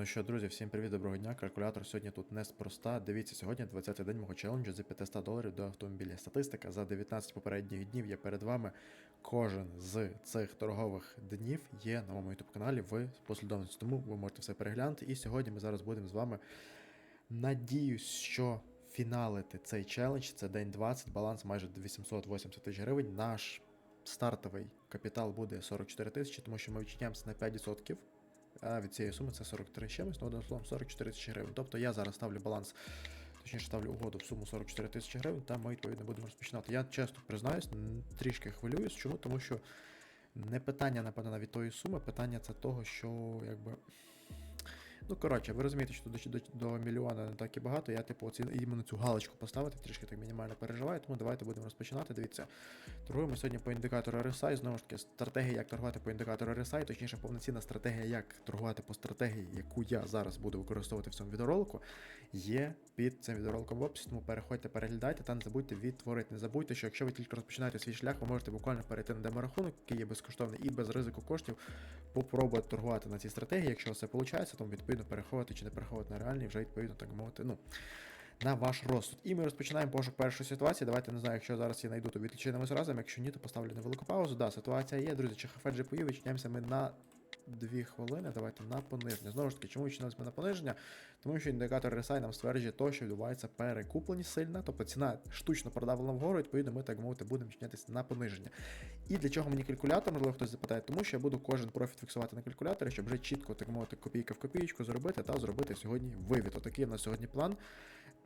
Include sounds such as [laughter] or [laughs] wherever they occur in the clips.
Ну що, друзі, всім привіт, доброго дня. Калькулятор сьогодні тут неспроста. Дивіться, сьогодні 20-й день мого челенджу за 500 доларів до автомобіля. Статистика за 19 попередніх днів є перед вами. Кожен з цих торгових днів є на моєму YouTube каналі в послідовності. Тому ви можете все переглянути. І сьогодні ми зараз будемо з вами. Надіюсь, що фіналити цей челендж. Це день 20, баланс майже 880 тисяч гривень. Наш стартовий капітал буде 44 тисячі, тому що ми відчиняємося на 5%. А від цієї суми це 43 з чимось, ну одним словом 44 тисячі гривень. Тобто я зараз ставлю баланс, точніше ставлю угоду в суму 44 тисячі гривень, та ми відповідно будемо розпочинати. Я чесно признаюсь, трішки хвилююсь. Чому? Тому що не питання, напевно, навіть тої суми, питання це того, що якби. Ну, коротше, ви розумієте, що до, до, до мільйона не так і багато. Я, типу, оці, іменно цю галочку поставити, трішки так мінімально переживаю, тому давайте будемо розпочинати. Дивіться. Торгуємо сьогодні по індикатору RSI. Знову ж таки, стратегія, як торгувати по індикатору RSI, точніше, повноцінна стратегія, як торгувати по стратегії, яку я зараз буду використовувати в цьому відеоролику, є під цим відеороликом в описі. Тому переходьте, переглядайте та не забудьте відтворити. Не забудьте, що якщо ви тільки розпочинаєте свій шлях, ви можете буквально перейти на деморахунок, який є безкоштовний і без ризику коштів, попробувати торгувати на цій стратегії. Якщо все виходить, то відповідно переходити чи не переховувати на реальний, вже відповідно так мовити. Ну. На ваш розсуд. І ми розпочинаємо пошук першої ситуації. Давайте не знаю, якщо зараз я знайду, то відключимось разом. Якщо ні, то поставлю невелику паузу. Да, ситуація є, друзі. Чи хафеджі поїв, відчиняємося ми на 2 хвилини. Давайте на пониження. Знову ж таки, чому відчинилися ми на пониження? Тому що індикатор RSI нам стверджує то, що відбувається перекупленість сильна, тобто ціна штучно продавлена вгору, відповідно, ми так мовити будемо відчинятися на пониження. І для чого мені калькулятор, можливо, хтось запитає, тому що я буду кожен профіт фіксувати на калькуляторі, щоб вже чітко, так мовити, копійка в копієчку зробити та зробити сьогодні вивід. Отакий у нас сьогодні план.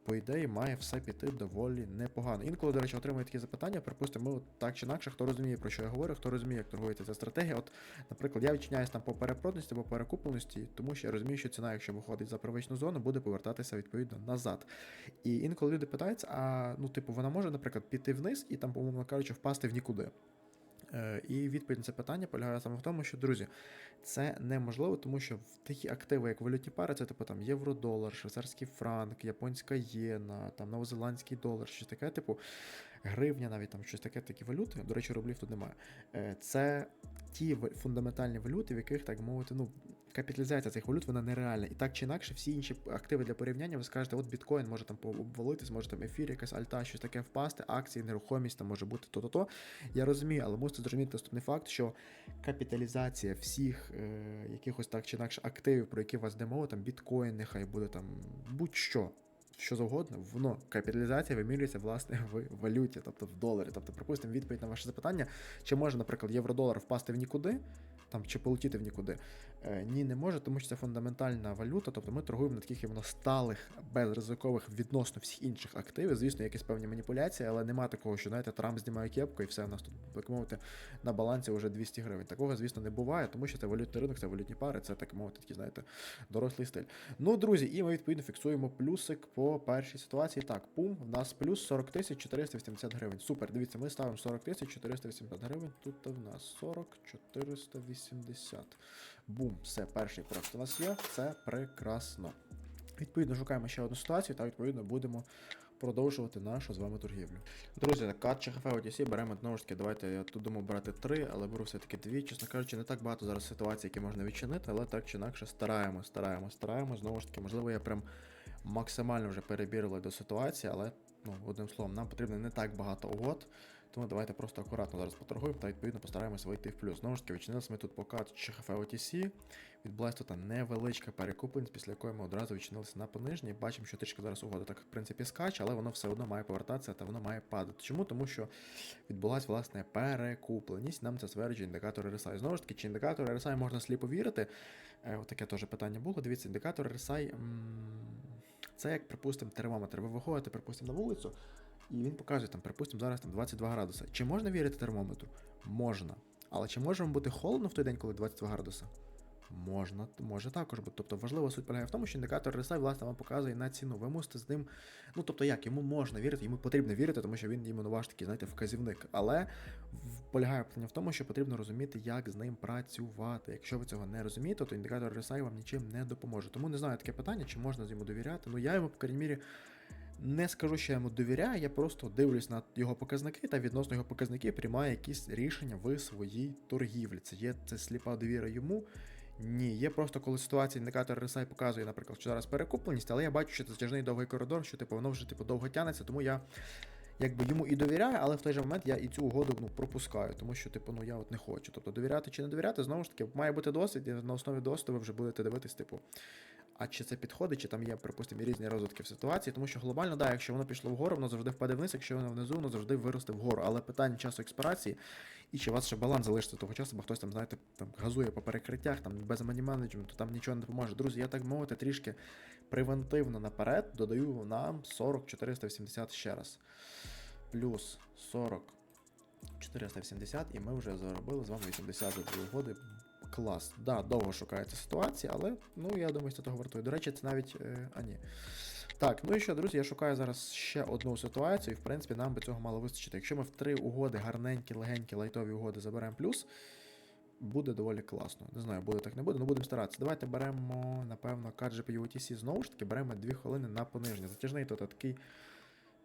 По ідеї, має все піти доволі непогано. Інколи, до речі, отримую такі запитання. Припустимо, ми от так чи інакше, хто розуміє, про що я говорю, хто розуміє, як торгується ця стратегія. От, наприклад, я відчиняюсь там по перепродності, по перекупленості, тому що я розумію, що ціна, якщо виходить за первичну зону, буде повертатися відповідно назад. І інколи люди питаються, а ну, типу, вона може, наприклад, піти вниз і там, умовно кажучи, впасти в нікуди. Е, І відповідь на це питання полягає саме в тому, що, друзі, це неможливо, тому що в такі активи, як валютні пари, це типу там євро-долар, швейцарський франк, японська єна, там новозеландський долар, щось таке, типу гривня, навіть там щось таке, такі валюти. До речі, рублів тут немає. Е, Це ті фундаментальні валюти, в яких, так мовити, ну, капіталізація цих валют вона нереальна. І так чи інакше, всі інші активи для порівняння, ви скажете, от біткоін може там обвалитись, може там ефір, якась альта, щось таке впасти, акції, нерухомість, там може бути то-то-то. Я розумію, але мусите зрозуміти наступний факт, що капіталізація всіх е, якихось так чи інакше активів, про які у вас йде мова, там біткоін, нехай буде там будь-що. Що завгодно, воно капіталізація вимірюється власне в валюті, тобто в доларі. Тобто, припустимо, відповідь на ваше запитання, чи може, наприклад, євро-долар впасти в нікуди, там чи полетіти в нікуди. Е, ні, не може, тому що це фундаментальна валюта. Тобто ми торгуємо на таких іменно сталих, безризикових відносно всіх інших активів. Звісно, якісь певні маніпуляції, але нема такого, що знаєте, Трамп знімає кепку і все у нас тут, так мовити, на балансі вже 200 гривень. Такого, звісно, не буває, тому що це валютний ринок, це валютні пари, це так мовити, такий, знаєте, дорослий стиль. Ну, друзі, і ми відповідно фіксуємо плюсик по першій ситуації. Так, пум, в нас плюс 40 тисяч 480 гривень. Супер, дивіться, ми ставимо 40 тисяч 480 гривень. Тут в нас 40 480. Бум, все, перший проект у нас є, це прекрасно. Відповідно, шукаємо ще одну ситуацію та відповідно будемо продовжувати нашу з вами торгівлю. Друзі, кат ЧХФ OTC беремо знову ж таки. Давайте я тут думав брати три, але беру все-таки дві. Чесно кажучи, не так багато зараз ситуацій, які можна відчинити, але так чи інакше стараємось, стараємось, стараємось. Знову ж таки, можливо, я прям максимально вже перебірили до ситуації, але ну, одним словом, нам потрібно не так багато угод. Тому давайте просто акуратно зараз поторгуємо та відповідно постараємося вийти в плюс. Знову ж таки, відчинилися ми тут по кат ЧХФ OTC. Відбулася тут невеличка перекупленість, після якої ми одразу відчинилися на понижній. Бачимо, що трішки зараз угода так, в принципі, скаче, але воно все одно має повертатися та воно має падати. Чому? Тому що відбулася власне перекупленість. Нам це стверджує індикатор RSI. Знову ж таки, чи індикатор RSI можна сліпо вірити? Е, таке теж питання було. Дивіться, індикатор RSI це як, припустимо, термометр. Ви виходите, припустимо, на вулицю. І він показує там, припустимо, зараз там 22 градуси. Чи можна вірити термометру? Можна. Але чи може вам бути холодно в той день, коли 22 градуси? Можна, може також бути. Тобто важлива суть полягає в тому, що індикатор RSI, власне, вам показує на ціну. Ви мусите з ним. Ну тобто як, йому можна вірити, йому потрібно вірити, тому що він іменно ваш такий, знаєте, вказівник. Але полягає питання в тому, що потрібно розуміти, як з ним працювати. Якщо ви цього не розумієте, то індикатор RSI вам нічим не допоможе. Тому не знаю таке питання, чи можна йому довіряти. Ну я йому, по крайній мірі. Не скажу, що я йому довіряю, я просто дивлюсь на його показники та відносно його показників приймаю якісь рішення в своїй торгівлі. Це є це сліпа довіра йому. Ні, є просто коли ситуація індикатор RSI показує, наприклад, що зараз перекупленість, але я бачу, що це затяжний довгий коридор, що типу воно вже типу довго тягнеться, тому я якби йому і довіряю, але в той же момент я і цю угоду ну, пропускаю, тому що, типу, ну я от не хочу. Тобто довіряти чи не довіряти, знову ж таки, має бути досвід, і на основі досвіду ви вже будете дивитись, типу, а чи це підходить, чи там є, припустимо, різні розвитки в ситуації, тому що глобально, да, якщо воно пішло вгору, воно завжди впаде вниз, якщо воно внизу, воно завжди виросте вгору. Але питання часу експірації, і чи у вас ще баланс залишиться того часу, бо хтось там, знаєте, там газує по перекриттях, там без мані-менеджменту, там нічого не допоможе. Друзі, я так мовити, трішки превентивно наперед додаю нам 40 480 ще раз. Плюс 40 480, і ми вже заробили з вами 80 за дві угоди. Клас. Да, довго шукається ситуація, але ну я думаю, що того вартує. До речі, це навіть. Е, а ні. Так, ну і що, друзі, я шукаю зараз ще одну ситуацію, і в принципі нам би цього мало вистачити. Якщо ми в три угоди, гарненькі, легенькі, лайтові угоди заберемо плюс, буде доволі класно. Не знаю, буде так не буде, але будемо старатися. Давайте беремо, напевно, кадж по UTC знову ж таки, беремо 2 хвилини на пониження. Затяжний тут такий.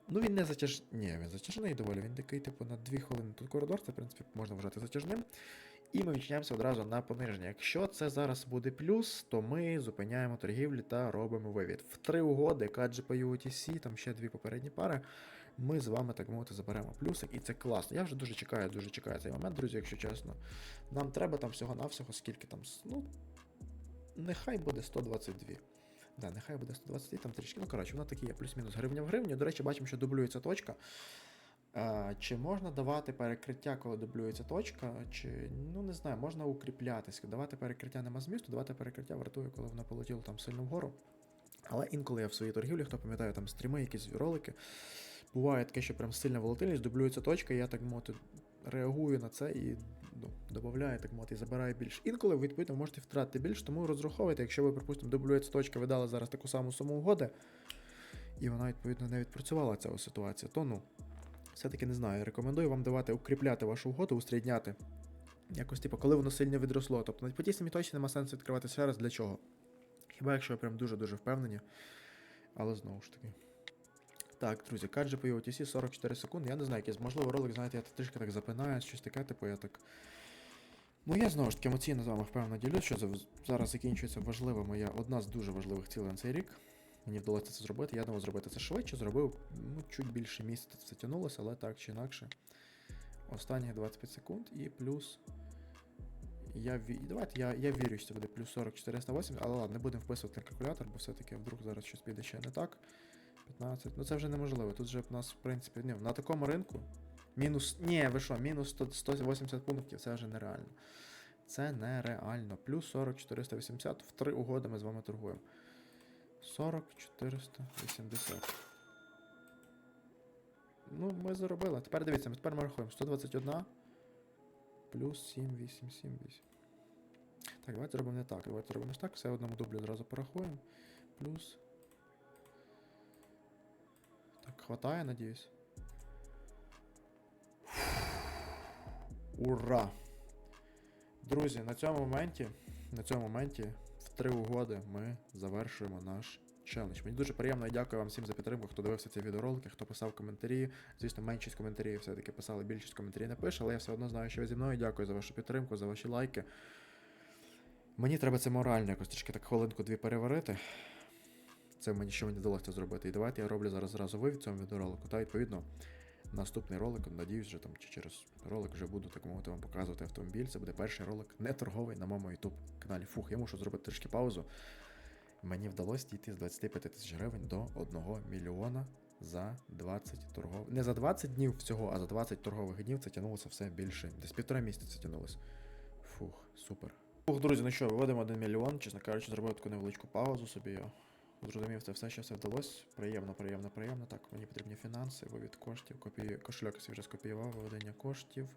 Ну він не затяж... Ні, він затяжний доволі, він такий, типу, на 2 хвилини. Тут коридор, це, в принципі, можна вважати затяжним. І ми відчиняємося одразу на пониження. Якщо це зараз буде плюс, то ми зупиняємо торгівлі та робимо вивід. В три угоди, по UTC, там ще дві попередні пари. Ми з вами, так мовити, заберемо плюсик, і це класно. Я вже дуже чекаю, дуже чекаю цей момент, друзі, якщо чесно. Нам треба там всього-навсього, скільки там. Ну, нехай буде 122. Да, нехай буде 122, там трішки. Ну, коротше, воно таке є, плюс-мінус гривня в гривню. До речі, бачимо, що дублюється точка. А, чи можна давати перекриття, коли дублюється точка, чи ну не знаю, можна укріплятися. Давати перекриття нема змісту, давати перекриття вартує, коли воно полетіло там сильно вгору. Але інколи я в своїй торгівлі, хто пам'ятає там стріми, якісь ролики, буває таке, що прям сильна волатильність, дублюється точка, і я так мовити реагую на це і ну, додаю, так мовити, і забираю більше. Інколи, відповідно, можете втратити більше, тому розраховуйте, якщо ви, припустимо, дублюється точка, ви дали зараз таку саму суму угоди, і вона, відповідно, не відпрацювала ця ситуація, то ну все-таки не знаю. Рекомендую вам давати укріпляти вашу угоду, усрідняти. Якось, типу, коли воно сильно відросло. Тобто на по тій самій точці нема сенсу відкривати ще раз для чого. Хіба якщо ви прям дуже-дуже впевнені. Але знову ж таки. Так, друзі, каджі по UTC 44 секунди. Я не знаю, якийсь, можливо, ролик, знаєте, я трішки так запинаюсь, щось таке, типу, я так. Ну, я знову ж таки емоційно з вами впевнено ділюсь, що за- зараз закінчується важлива моя одна з дуже важливих цілей на цей рік. Мені вдалося це зробити. Я думав зробити це швидше, зробив ну, чуть більше місяця це тягнулося, але так чи інакше. Останні 25 секунд і плюс. Я. Давайте я, я вірю, що це буде плюс 40 480, але ладно, не будемо вписувати на калькулятор, бо все-таки вдруг зараз щось піде ще не так. 15. Ну це вже неможливо. Тут же в нас, в принципі, ні, на такому ринку. Мінус. Ні, ви що, мінус 100, 180 пунктів, це вже нереально. Це нереально. Плюс 40 480. В три угоди ми з вами торгуємо. 40 480. Ну, ми заробили. Тепер дивіться, ми тепер ми рахуємо 121 плюс 7, 8, 7, 8. Так, давайте зробимо не так. Давайте зробимо ось так. Все одному дублі одразу порахуємо. Плюс. Так, хватає, надіюсь. Ура! Друзі, на цьому моменті, на цьому моменті три угоди ми завершуємо наш челендж. Мені дуже приємно і дякую вам всім за підтримку, хто дивився ці відеоролики, хто писав коментарі. Звісно, меншість коментарів все-таки писали, більшість коментарів не пише, але я все одно знаю, що ви зі мною. Дякую за вашу підтримку, за ваші лайки. Мені треба це морально якось трішки так хвилинку-дві переварити. Це мені що мені вдалося зробити. І давайте я роблю зараз зразу вивід в цьому відеоролику. Та відповідно, наступний ролик, надіюсь, вже там чи через ролик вже буду так мовити вам показувати автомобіль. Це буде перший ролик не торговий на моєму YouTube каналі. Фух, я мушу зробити трішки паузу. Мені вдалося дійти з 25 тисяч гривень до 1 мільйона за 20 торгових. Не за 20 днів всього, а за 20 торгових днів це тягнулося все більше. Десь півтора місяця це тягнулося. Фух, супер. Фух, друзі, ну що, виводимо 1 мільйон. Чесно кажучи, зробив таку невеличку паузу собі. Зрозумів, це все, що все вдалося. Приємно, приємно, приємно. Так, мені потрібні фінанси, вивід коштів, копії... кошельок я вже скопіював, виведення коштів.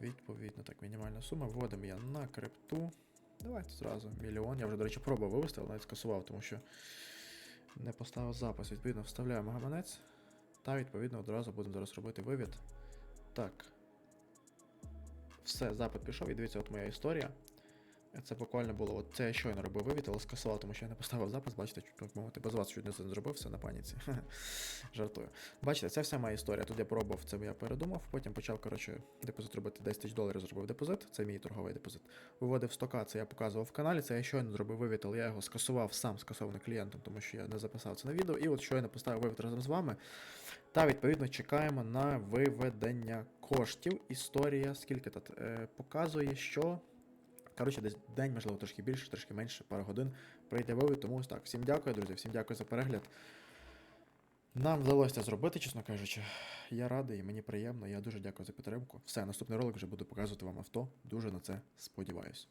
Відповідно, так, мінімальна сума. Вводимо я на крипту. Давайте зразу мільйон. Я вже, до речі, пробував вивести, але навіть скасував, тому що не поставив запис. Відповідно, вставляємо гаманець. Та відповідно одразу будемо зараз робити вивід. Так. Все, запит пішов. І дивіться, от моя історія. Це буквально було. От це я щойно робив вивід, але скасував, тому що я не поставив запис, бачите, чуть мовити, без вас чуть не зробив все на паніці. [laughs] Жартую. Бачите, це вся моя історія. Тут я пробував, це я передумав, потім почав, коротше, депозит робити 10 тисяч доларів, зробив депозит, це мій торговий депозит. Виводив 100к, це я показував в каналі, це я щойно зробив вивід, але я його скасував сам скасований клієнтом, тому що я не записав це на відео. І от щойно поставив вивід разом з вами. Та відповідно чекаємо на виведення коштів. Історія, скільки тут е, показує, що. Коротше, десь день, можливо, трошки більше, трошки менше, пару годин прийде вивід. Тому ось так. Всім дякую, друзі, всім дякую за перегляд. Нам вдалося це зробити, чесно кажучи. Я радий, мені приємно. Я дуже дякую за підтримку. Все, наступний ролик вже буду показувати вам авто. Дуже на це сподіваюсь.